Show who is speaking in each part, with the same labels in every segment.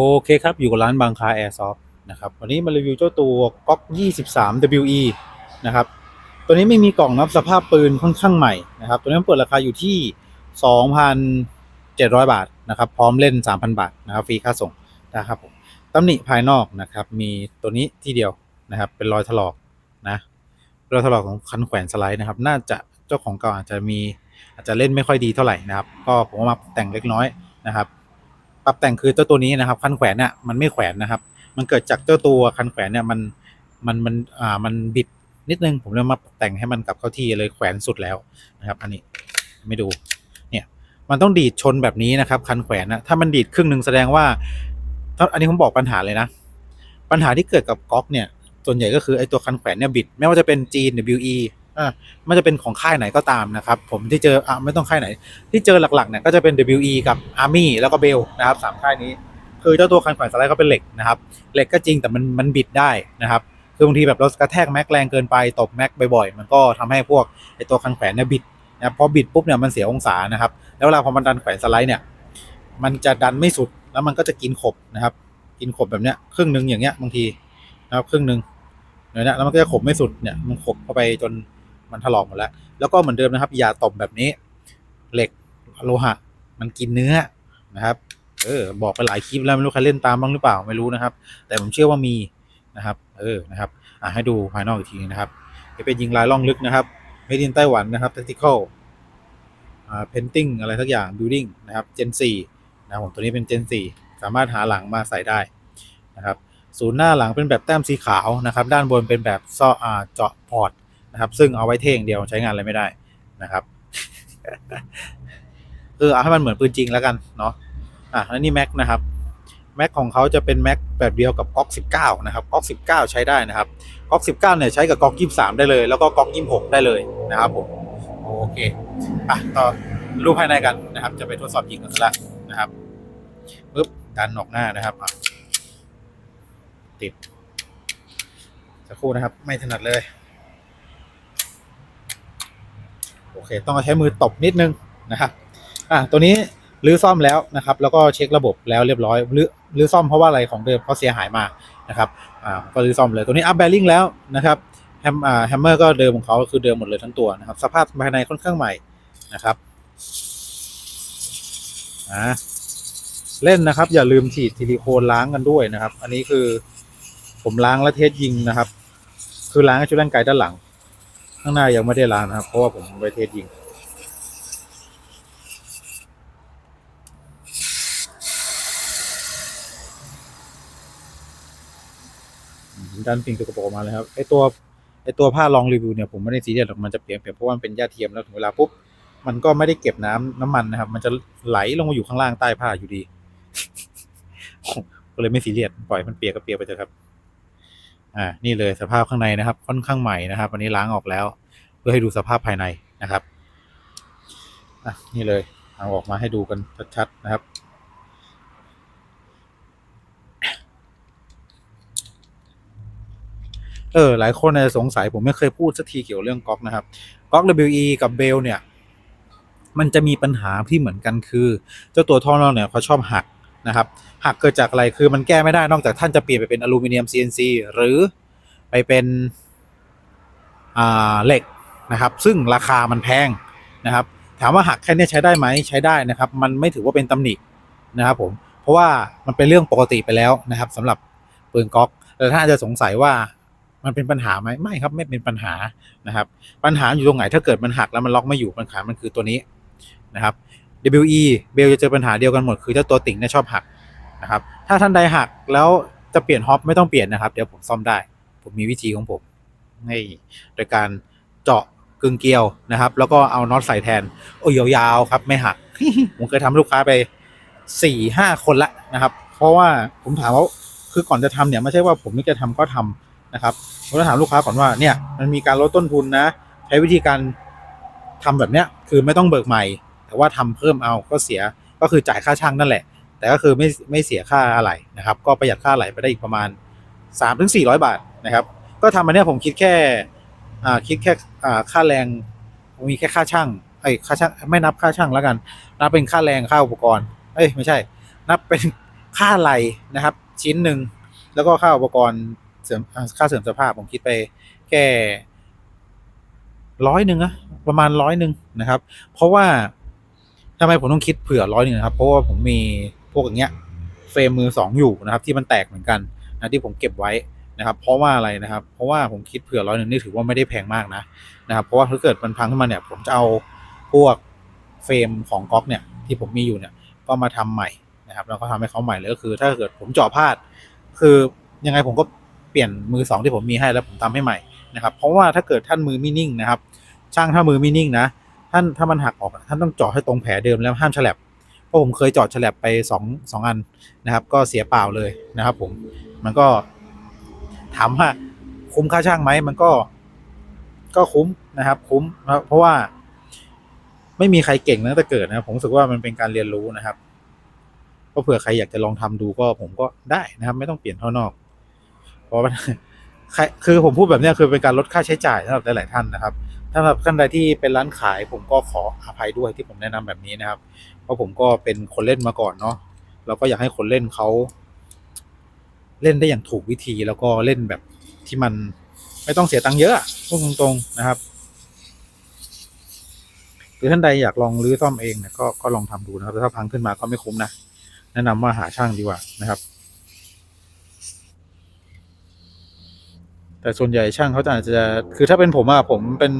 Speaker 1: โอเคครับ อยู่กับร้านบางคาแอร์ซอฟนะครับ วันนี้มารีวิวเจ้าตัวก๊อก 23 WE นะครับ ตัวนี้ไม่มีกล่องนับสภาพปืนค่อนข้างใหม่นะครับ ตัวนี้นเปิดราคาอยู่ที่ 2,700 บาทนะครับ พร้อมเล่น 3,000 บาทนะครับ ฟรีค่าส่งนะครับผมตำหนิภายนอกนะครับ มีตัวนี้ที่เดียวนะครับ เป็นรอยถลอกนะ รอยถลอกของคันแขวนสไลด์นะครับ น่าจะเจ้าของเก่าอาจจะมีอาจจะเล่นไม่ค่อยดีเท่าไหร่นะครับ ก็ผมมาแต่งเล็กน้อยนะครับ ปรับแต่งคือเจ้าตัวนี้นะครับคันแขวนเนี่ยมันไม่แขวนนะครับ มันเกิดจากเจ้าตัวคันแขวนเนี่ยมันมันมันอ่ามันบิดนิดนึงผมเลยมาแต่งให้มันกลับเข้าที่เลยแขวนสุดแล้วนะครับ อันนี้ไม่ดูเนี่ยมันต้องดีดชนแบบนี้นะครับ คันแขวนนะถ้ามันดีดครึ่งหนึ่งแสดงว่าอันนี้ผมบอกปัญหาเลยนะ ปัญหาที่เกิดกับก๊อกเนี่ยส่วนใหญ่ก็คือไอ้ตัวคันแขวนเนี่ยบิดไม่ว่าจะเป็นจีน WE อ่าไม่ว่าจะเป็นของค่ายไหนก็ตามนะครับ ผมที่เจออะไม่ต้องค่ายไหน ที่เจอหลักๆเนี่ยก็จะเป็น WE กับ Army แล้วก็ Bell นะครับสามค่ายนี้ คือเจ้าตัวคันแขวนสไลด์เขาเป็นเหล็กนะครับเหล็กก็จริงแต่มันมันบิดได้นะครับคือบางทีแบบเรากระแทกแม็กแรงเกินไปตบแม็กบ่อยๆมันก็ทำให้พวกไอตัวคันแขวนเนี่ยบิดนะครับพอบิดปุ๊บเนี่ยมันเสียองศานะครับ แล้วเวลาพอมันดันแขวนสไลด์เนี่ย มันจะดันไม่สุดแล้วมันก็จะกินขบนะครับ กินขบแบบเนี้ยครึ่งหนึ่งอย่างเงี้ยบางทีนะครับครึ่งหนึ่งเนี่ยแล้วมันก็จะขบไม่สุดเนี่ยมันขบเข้าไปจน มันถลอกหมดแล้ว แล้วก็เหมือนเดิมนะครับ อย่าตบแบบนี้ เหล็กโลหะ มันกินเนื้อนะครับ เออ บอกไปหลายคลิปแล้วไม่รู้ใครเล่นตามบ้างหรือเปล่าไม่รู้นะครับ แต่ผมเชื่อว่ามีนะครับ เออนะครับอะให้ดูภายนอกอีกทีนะครับจะเป็นยิงลายล่องลึกนะครับเมดินไต้หวันนะครับ tactical อ่า painting อะไรสักอย่าง building นะครับ gen 4นะครับผมตัวนี้เป็น gen 4สามารถหาหลังมาใส่ได้นะครับศูนย์หน้าหลังเป็นแบบแต้มสีขาวนะครับ ด้านบนเป็นแบบซ่ออ่าเจาะพอร์ต นะครับ ซึ่งเอาไว้เท่งเดียวใช้งานอะไรไม่ได้นะครับเออเอาให้มันเหมือนปืนจริงแล้วกันเนาะอะแล้วนี่แม็กนะครับแม็กของเขาจะเป็นแม็กแบบเดียวกับก๊อก19 นะครับก๊อก19 ใช้ได้นะครับก๊อก19 เนี่ยใช้กับก๊อก23 ได้เลย แล้วก็ก๊อก26 ได้เลยนะครับผมโอเคอะต่อรูปภายในกันนะครับ จะไปทดสอบยิงกันละนะครับปึ๊บดันออกหน้านะครับติดสักครู่นะครับ ไม่ถนัดเลย โอเค ต้องใช้มือตบนิดนึงนะครับอะตัวนี้รื้อซ่อมแล้วนะครับ แล้วก็เช็คระบบแล้วเรียบร้อยรื้อรื้อซ่อมเพราะว่าอะไรของเดิมเพราะเสียหายมานะครับอ่าก็รื้อซ่อมเลยตัวนี้อัพแบริ่งแล้วนะครับแฮมอ่าแฮมเมอร์ก็เดิมของเขาคือเดิมหมดเลยทั้งตัวนะครับ สภาพภายในค่อนข้างใหม่นะครับอ่าเล่นนะครับ อย่าลืมฉีดซิลิโคนล้างกันด้วยนะครับ อันนี้คือผมล้างและเทสยิงนะครับ คือล้างชุดร่างกายด้านหลัง ข้างหน้ายังไม่ได้ล้างนะครับ เพราะว่าผมไปเทสยิง ดันสิ่งสกปรกออกมาเลยครับไอตัวไอตัวผ้ารองรีวิวเนี่ยผมไม่ได้ซีเรียสหรอกมันจะเปลี่ยนเปลี่ยนเพราะว่ามันเป็นหญ้าเทียมแล้วถึงเวลาปุ๊บมันก็ไม่ได้เก็บน้ำน้ำมันนะครับ มันจะไหลลงมาอยู่ข้างล่างใต้ผ้าอยู่ดี ก็เลยไม่ซีเรียสปล่อยมันเปียกก็เปียกไปเถอะครับ อ่านี่เลยสภาพข้างในนะครับ ค่อนข้างใหม่นะครับวันนี้ล้างออกแล้ว เพื่อให้ดูสภาพภายในนะครับอะนี่เลยเอาออกมาให้ดูกันชัดๆนะครับเออหลายคนอาจจะสงสัยผมไม่เคยพูดสักทีเกี่ยวเรื่องก๊อกนะครับก๊อก WE กับเบลเนี่ย มันจะมีปัญหาที่เหมือนกันคือ เจ้าตัวท่อนอกเนี่ยเขาชอบหัก นะครับหักเกิดจากอะไรคือมันแก้ไม่ได้นอกจากท่านจะเปลี่ยนไปเป็นอลูมิเนียม CNC หรือไปเป็นเหล็กนะครับ ซึ่งราคามันแพงนะครับ ถามว่าหักแค่นี้ใช้ได้ไหมใช้ได้นะครับ มันไม่ถือว่าเป็นตำหนินะครับผมเพราะว่ามันเป็นเรื่องปกติไปแล้วนะครับสำหรับปืนก๊อกแต่ถ้านอาจจะสงสัยว่ามันเป็นปัญหาไหมไม่ครับไม่เป็นปัญหานะครับ ปัญหาอยู่ตรงไหนถ้าเกิดมันหักแล้วมันล็อกไม่อยู่ปัญหามันคือตัวนี้นะครับ WE เบลจะเจอปัญหาเดียวกันหมด คือเจ้าตัวติ่งเนี่ยชอบหักนะครับ ถ้าท่านใดหักแล้วจะเปลี่ยนฮอปไม่ต้องเปลี่ยนนะครับ เดี๋ยวผมซ่อมได้ ผมมีวิธีของผมนี่โดยการเจาะกึ่งเกลียวนะครับ แล้วก็เอาน็อตใส่แทน โอ้ยยาวๆครับไม่หัก ผมเคยทำให้ลูกค้าไปสี่ห้าคนละนะครับ เพราะว่าผมถามว่าคือก่อนจะทำเนี่ยไม่ใช่ว่าผมนึกจะทำก็ทำนะครับผมจะถามลูกค้าก่อนว่าเนี่ยมันมีการลดต้นทุนนะ ใช้วิธีการทำแบบเนี้ยคือไม่ต้องเบิกใหม่ แต่ว่าทำเพิ่มเอาก็เสียก็คือจ่ายค่าช่างนั่นแหละ แต่ก็คือไม่ไม่เสียค่าอะไรนะครับ ก็ประหยัดค่าอะไรไปได้อีกประมาณ3ามถึงสี่ร้อยบาทนะครับ ก็ทำอันเนี้ยผมคิดแค่อ่าคิดแค่อ่าค่าแรงมีแค่ค่าช่างไอ้ค่าช่างไม่นับค่าช่างแล้วกัน นับเป็นค่าแรงค่าอุปกรณ์เอ้ยไม่ใช่ นับเป็นค่าไหลนะครับ ชิ้นหนึ่งแล้วก็ค่าอุปกรณ์เสริมอ่าค่าเสริมสภาพผมคิดไปแค่ร้อยหนึ่งอะประมาณร้อยหนึ่งนะครับ เพราะว่า ทำไมผมต้องคิดเผื่อร้อยหนึ่งนะครับ เพราะว่าผมมีพวกอย่างเงี้ยเฟรมมือสองอยู่นะครับ ที่มันแตกเหมือนกันนะที่ผมเก็บไว้นะครับ เพราะว่าอะไรนะครับ เพราะว่าผมคิดเผื่อร้อยหนึ่งนี่ถือว่าไม่ได้แพงมากนะนะครับ เพราะว่าถ้าเกิดมันพังขึ้นมาเนี่ย ผมจะเอาพวกเฟรมของก๊อกเนี่ยที่ผมมีอยู่เนี่ยก็มาทำใหม่นะครับแล้วก็ทำให้เขาใหม่เลยก็คือ ถ้าเกิดผมเจาะพลาด คือยังไงผมก็เปลี่ยนมือสองที่ผมมีให้แล้วผมทำให้ใหม่นะครับ เพราะว่าถ้าเกิดท่านมือไม่นิ่งนะครับ ช่างถ้ามือไม่นิ่งนะ ท่านถ้ามันหักออกท่านต้องเจาะให้ตรงแผลเดิมแล้วห้ามฉลับเพราะผมเคยเจาะฉลับไปสองสองอันนะครับ ก็เสียเปล่าเลยนะครับ ผมมันก็ถามว่าคุ้มค่าช่างไหมมันก็ ก็คุ้มนะครับ คุ้มนะครับเพราะว่า ไม่มีใครเก่งตั้งแต่เกิดนะครับผมรู้สึกว่ามันเป็นการเรียนรู้นะครับก็เผื่อใครอยากจะลองทำดูก็ผมก็ได้นะครับ ไม่ต้องเปลี่ยนเท่านอก เพราะว่าคือผมพูดแบบนี้คือเป็นการลดค่าใช้จ่ายสำหรับหลาย ๆ ท่านนะครับ สำหรับท่านใดที่เป็นร้านขายผมก็ขออภัยด้วยที่ผมแนะนำแบบนี้นะครับ เพราะผมก็เป็นคนเล่นมาก่อนเนาะเราก็อยากให้คนเล่นเขาเล่นได้อย่างถูกวิธีแล้วก็เล่นแบบที่มันไม่ต้องเสียตังค์เยอะพูดตรงๆนะครับ หรือท่านใดอยากลองรื้อซ่อมเองเนี่ยก็ก็ลองทำดูนะครับแต่ถ้าพังขึ้นมาก็ไม่คุ้มนะแนะนำว่าหาช่างดีกว่านะครับ แต่ส่วนใหญ่ช่างเขาจะอาจจะคือถ้าเป็นผมอะผมเป็น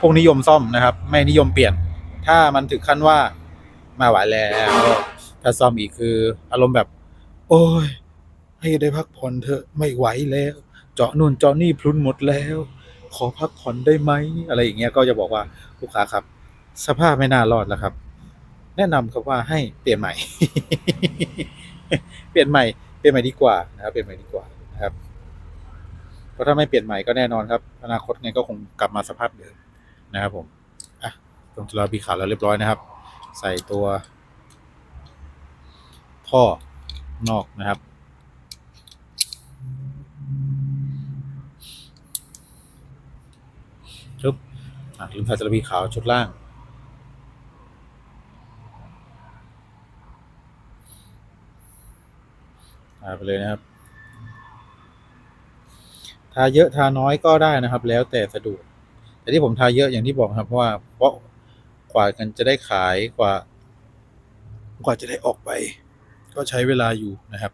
Speaker 1: พวกนิยมซ่อมนะครับ ไม่นิยมเปลี่ยน ถ้ามันถึงขั้นว่ามาไหวแล้วถ้าซ่อมอีกคืออารมณ์แบบ โอ้ย ให้ได้พักผ่อนเถอะไม่ไหวแล้ว เจาะนู่นเจาะนี่พลุนหมดแล้ว ขอพักผ่อนได้ไหมอะไรอย่างเงี้ยก็จะบอกว่าลูกค้าครับ สภาพไม่น่ารอดแล้วครับ แนะนำครับว่าให้เปลี่ยนใหม่ เปลี่ยนใหม่เปลี่ยนใหม่ดีกว่านะครับเปลี่ยนใหม่ดีกว่านะครับ เพราะถ้าไม่เปลี่ยนใหม่ก็แน่นอนครับ อนาคตไงก็คงกลับมาสภาพเดิมนะครับผมอะตรงจุฬาบีขาวแล้วเรียบร้อยนะครับ ใส่ตัว ท่อนอกนะครับชุบอะลืมใส่จระบีขาวชุดล่างไปเลยนะครับ ทาเยอะทาน้อยก็ได้นะครับ แล้วแต่สะดวกแต่ที่ผมทาเยอะอย่างที่บอกครับเพราะว่าเพราะกว่ากันจะได้ขายกว่ากว่าจะได้ออกไป ก็ใช้เวลาอยู่นะครับ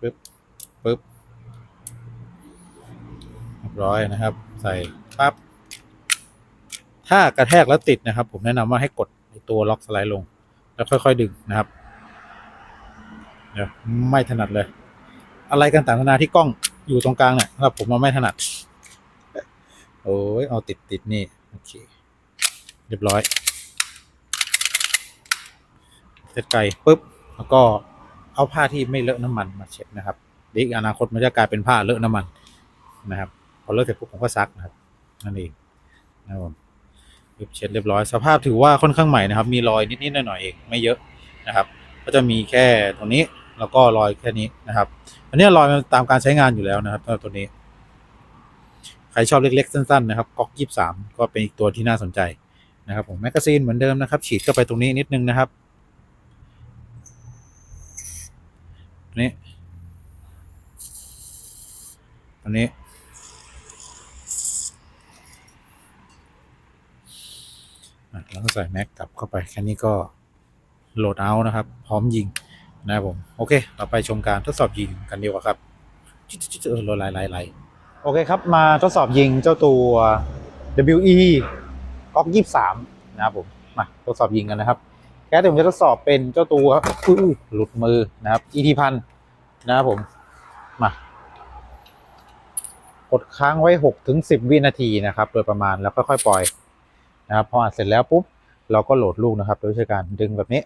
Speaker 1: ปึ๊บปึ๊บ บร้อยนะครับ ใส่ปั๊บถ้ากระแทกแล้วติดนะครับ ผมแนะนำว่าให้กดตัวล็อกสไลด์ลง แล้วค่อย ๆ ดึงนะครับเดี๋ยวไม่ถนัดเลย อะไรกันต่างๆนานาที่กล้องอยู่ตรงกลางเนี่ยครับผมมาไม่ถนัด โอ้ยเอาติดติดนี่โอเคเรียบร้อยเสร็จไก่ปุ๊บแล้วก็เอาผ้าที่ไม่เลอะน้ำมันมาเช็ดนะครับเดี๋ยวอนาคตมันจะกลายเป็นผ้าเลอะน้ำมันนะครับ พอเลอะเสร็จปุ๊บผมก็ซักนะครับนั่นเองนะครับผมเช็ดเรียบร้อยสภาพถือว่าค่อนข้างใหม่นะครับ มีรอยนิดๆหน่อยๆเองไม่เยอะนะครับ ก็จะมีแค่ตรงนี้แล้วก็รอยแค่นี้นะครับ อันนี้รอยมันตามการใช้งานอยู่แล้วนะครับตัวนี้ ใครชอบเล็กๆ สั้นๆนะครับก๊อกยี่สามก็เป็นอีกตัวที่น่าสนใจนะครับผมแมกกาซีนเหมือนเดิมนะครับ ฉีดเข้าไปตรงนี้นิดนึงนะครับนี้อันนี้ แล้วก็ใส่แม็กกลับเข้าไปแค่นี้ก็โหลดเอานะครับ พร้อมยิงนะครับผมโอเคต่อไปชมการทดสอบยิงกันดีกว่าครับจุดๆๆเออโหลดไลไลโอเคครับมาทดสอบยิงเจ้าตัว WE ก๊อกยี่สามนะครับผมมาทดสอบยิงกันนะครับแก๊สที่ผมจะทดสอบเป็นเจ้าตัวอุ้ยหลุดมือนะครับ ET พันนะครับผมมากดค้างไว้หกถึงสิบวินาทีนะครับ โดยประมาณแล้วค่อยๆปล่อย นะครับพออัดเสร็จแล้วปุ๊บเราก็โหลดลูกนะครับ โดยใช้การดึงแบบนี้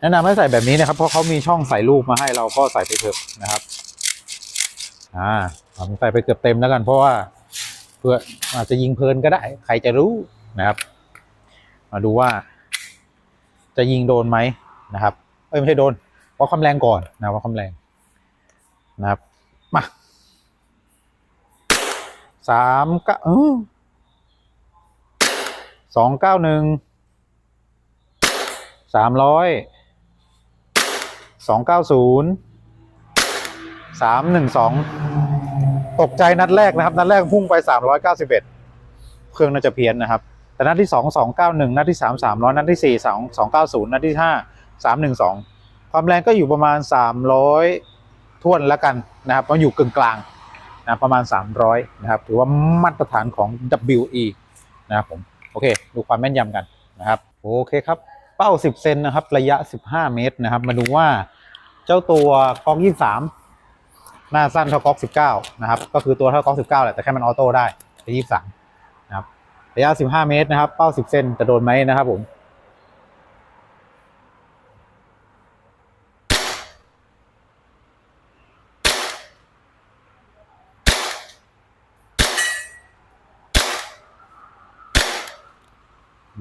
Speaker 1: แนะนำให้ใส่แบบนี้นะครับ เพราะเขามีช่องใส่ลูกมาให้เราก็ใส่ไปเถอะนะครับอ่าผมใส่ไปเกือบเต็มแล้วกัน เพราะว่าเพื่ออาจจะยิงเพลินก็ได้ ใครจะรู้นะครับ มาดูว่า จะยิงโดนไหมนะครับ เอ้ยไม่ใช่โดนวัดความแรงก่อนนะวัดความแรงนะครับมาสามเก้า สองเก้าหนึ่งสามร้อยสองเก้าศูนย์สามหนึ่งสองตกใจนัดแรกนะครับ นัดแรกพุ่งไปสามร้อยเก้าสิบเอ็ดเครื่องน่าจะเพี้ยนนะครับ แต่นัดที่สองสองเก้าหนึ่งนัดที่สามสามร้อยนัดที่สี่สองสองเก้าศูนย์นัดที่ห้าสามหนึ่งสองความแรงก็อยู่ประมาณสามร้อยท่วนแล้วกันนะครับมันอยู่กึ่งกลางนะประมาณ 300 นะครับ ถือว่ามาตรฐานของ WE นะครับผม โอเค ดูความแม่นยำกันนะครับโอเคครับเป้า 10 เซนนะครับ ระยะ 15 เมตรนะครับ มาดูว่าเจ้าตัวก๊อก 23 หน้าสั้นเท่าก๊อก 19 นะครับ ก็คือตัวเท่าก๊อก 19 แหละ แต่แค่มันออโต้ได้ไป23 นะครับ ระยะ 15 เมตรนะครับ เป้า 10 เซนจะโดนไหมนะครับผม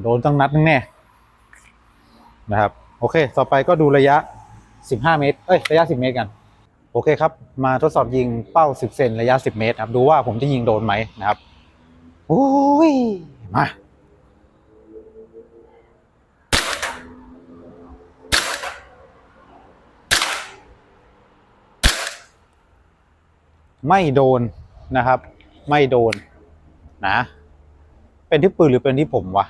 Speaker 1: โดนตั้งนัดนึงแน่นะครับ โอเค ต่อไปก็ดูระยะ 15 เมตร เอ้ย ระยะ 10 เมตรกัน โอเคครับ มาทดสอบยิงเป้า 10 เซนระยะ 10 เมตรครับ ดูว่าผมจะยิงโดนไหมนะครับโอ้ย มาไม่โดนนะครับ ไม่โดนนะ เป็นที่ปืนหรือเป็นที่ผมวะ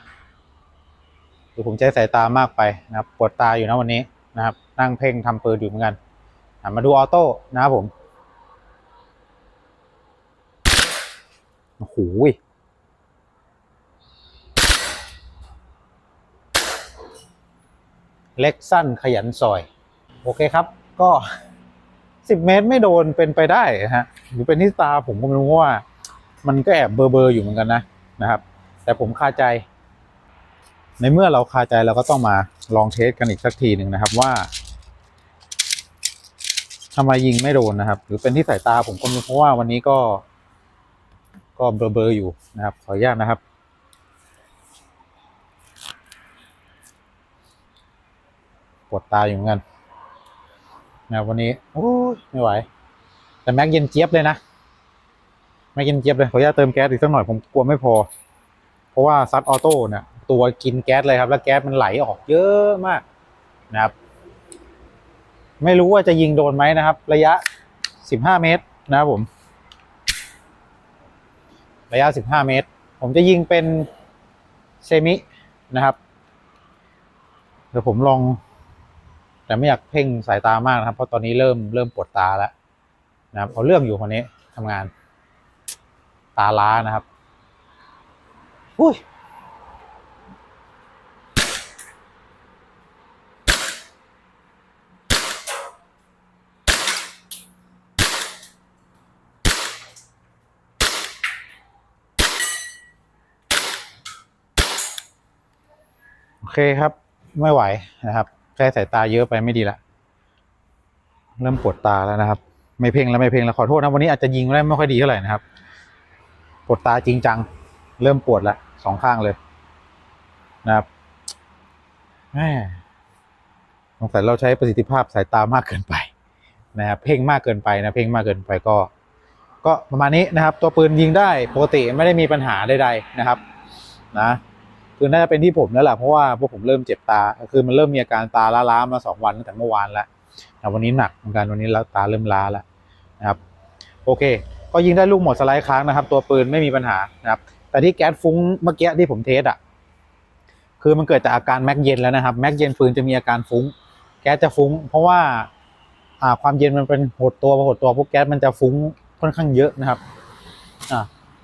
Speaker 1: หรือผมใช้สายตามากไปนะครับปวดตาอยู่นะวันนี้นะครับ นั่งเพ่งทำปืนอยู่เหมือนกันมาดูออโต้นะครับผมโอ้โหเล็กสั้นขยันซอย โอเคครับ ก็สิบเมตรไม่โดนเป็นไปได้ฮะหรือเป็นที่ตาผมก็ไม่รู้ว่า มันก็แอบเบอร์เบอร์อยู่เหมือนกันนะนะครับ แต่ผมคาใจ ในเมื่อเราคาใจเราก็ต้องมาลองเทสกันอีกสักทีหนึ่งนะครับว่าทำไมยิงไม่โดนนะครับ หรือเป็นที่สายตาผมก็ม่รู้เพราะว่าวันนี้ก็ ก็เบลอๆอยู่นะครับขออนุญาตนะครับ ปวดตาอยู่เหมือนกันนะวันนี้โอ้ยไม่ไหว แต่แม็กเย็นเจี๊ยบเลยนะแม็กเย็นเจี๊ยบเลยขออนุญาตเติมแก๊สอีกสักหน่อยผมกลัวไม่พอ เพราะว่าซัดออโต้เนี่ย ตัวกินแก๊สเลยครับ แล้วแก๊สมันไหลออกเยอะมากนะครับ ไม่รู้ว่าจะยิงโดนไหมนะครับ ระยะ 15 เมตรนะครับผม ระยะ 15 เมตร ผมจะยิงเป็นเซมินะครับเดี๋ยวผมลอง แต่ไม่อยากเพ่งสายตามากนะครับ เพราะตอนนี้เริ่มเริ่มปวดตาแล้วนะครับเอาเรื่องอยู่คนนี้ทำงาน ตาล้านะครับอุ้ย เคครับ ไม่ไหวนะครับใช้สายตาเยอะไปไม่ดีละเริ่มปวดตาแล้วนะครับ ไม่เพ่งแล้วไม่เพ่งแล้วขอโทษนะวันนี้อาจจะยิงได้ไม่ค่อยดีเท่าไหร่นะครับปวดตาจริงจัง เริ่มปวดละสองข้างเลยนะครับแหมสงสัยเราใช้ประสิทธิภาพสายตามากเกินไปนะครับเพ่งมากเกินไปนะเพ่งมากเกินไปก็ ก็ประมาณนี้นะครับ ตัวปืนยิงได้ปกติไม่ได้มีปัญหาใดๆนะครับ นะ คือน่าจะเป็นที่ผมนั่นแหละเพราะว่าพวกผมเริ่มเจ็บตา คือมันเริ่มมีอาการตาล้าๆมาสองวันตั้งแต่เมื่อวานแล้วแต่วันนี้หนักเหมือนกันวันนี้แล้วตาเริ่มล้าแล้วนะครับ โอเค ก็ยิงได้ลูกหมดสไลด์ค้างนะครับ ตัวปืนไม่มีปัญหานะครับ แต่ที่แก๊สฟุ้งเมื่อกี้ที่ผมเทสอะคือมันเกิดจากอาการแม็กเย็นแล้วนะครับแม็กเย็นปืนจะมีอาการฟุ้ง แก๊สจะฟุ้ง เพราะว่าอ่าความเย็นมันเป็นหดตัวพอหดตัวพวกแก๊สมันจะฟุ้งค่อนข้างเยอะนะครับอ่า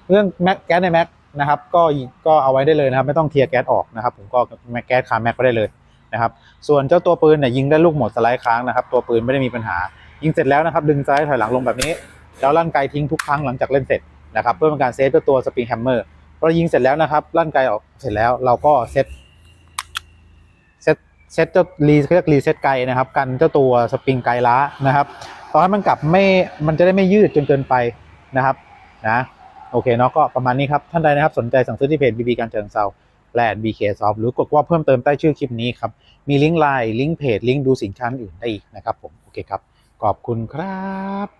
Speaker 1: เรื่องแม็กแก๊สในแม็ก นะครับ ก็ก็เอาไว้ได้เลยนะครับ ไม่ต้องเคลียร์แก๊สออกนะครับ ผมก็แม็กแก๊สคาแม็กก็ได้เลยนะครับ ส่วนเจ้าตัวปืนเนี่ยยิงได้ลูกหมดสไลด์ค้างนะครับ ตัวปืนไม่ได้มีปัญหา ยิงเสร็จแล้วนะครับ ดึงสไลด์ถอยหลังลงแบบนี้ แล้วลั่นไกทิ้งทุกครั้งหลังจากเล่นเสร็จนะครับ เพื่อเป็นการเซฟเจ้าตัวสปริงแฮมเมอร์พอเรายิงเสร็จแล้วนะครับลั่นไกออกเสร็จแล้วเราก็เซตเซตเซตเจ้ารีเรียกรีเซตไกนะครับ กันเจ้าตัวสปริงไกล้านะครับตอนให้มันกลับไม่มันจะได้ไม่ยืดจนเกินไปนะครับนะ โอเคเนาะก็ประมาณนี้ครับ ท่านใดนะครับสนใจสั่งซื้อที่เพจบีบีการเชิงเซาและ BK Soft หรือกดว่าเพิ่มเติมใต้ชื่อคลิปนี้ครับ มีลิงก์ไลน์ลิงก์เพจลิงก์ดูสินค้าอื่นได้อีกนะครับผมโอเคครับ ขอบคุณครับ